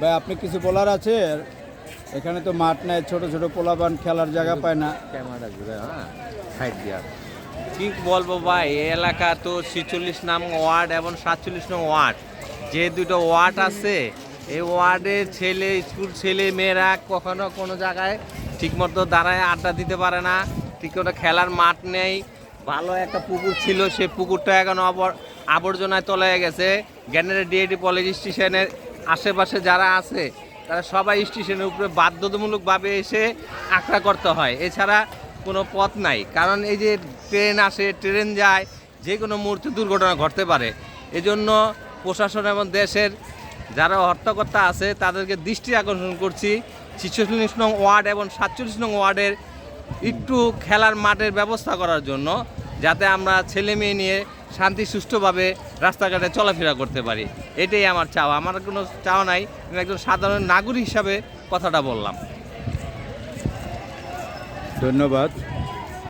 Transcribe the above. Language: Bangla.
ভাই আপনি কিছু বলার আছে? এখানে তো মাঠ নাই ছোট ছোট পোলাপান খেলার জায়গা পায় না। ক্যামেরা ঘুরে হ্যাঁ সাইড দিয়া। কি বলব ভাই এই এলাকা তো ছিচল্লিশ নাম ওয়ার্ড এবং সাতচল্লিশ নং ওয়ার্ড। যে দুটো ওয়ার্ড আছে এই ওয়ার্ডের ছেলে স্কুল ছেলে মেয়েরা কখনো কোনো জায়গায় ঠিকমতো দাঁড়ায় আড্ডা দিতে পারে না ঠিকমতো খেলার মাঠ নেই। ভালো একটা পুকুর ছিল সে পুকুরটা এখন আবর- আবর্জনায় তলায় গেছে। জ্ঞানের ডিএডি কলেজ স্টেশনের আশেপাশে যারা আছে, তারা সবাই স্টেশনের উপরে বাধ্যতামূলকভাবে এসে আঁকড়া করতে হয়। এছাড়া কোনো পথ নাই। কারণ এই যে ট্রেন আসে, ট্রেন যায় যে কোনো মুহূর্তে দুর্ঘটনা ঘটতে পারে। এজন্য প্রশাসন এবং দেশের যারা হর্তাকর্তা আছে, তাদেরকে দৃষ্টি আকর্ষণ করছি। ছিচল্লিশ নং ওয়ার্ড এবং সাতচল্লিশ নং ওয়ার্ডের একটু খেলার মাঠের ব্যবস্থা করার জন্য, যাতে আমরা ছেলে মেয়ে নিয়ে শান্তি সুষ্ঠুভাবে রাস্তাঘাটে চলাফেরা করতে পারি। এটাই আমার চাওয়া। আমার কোনো চাওয়া নাই। আমি একজন সাধারণ নাগরিক হিসাবে কথাটা বললাম। ধন্যবাদ।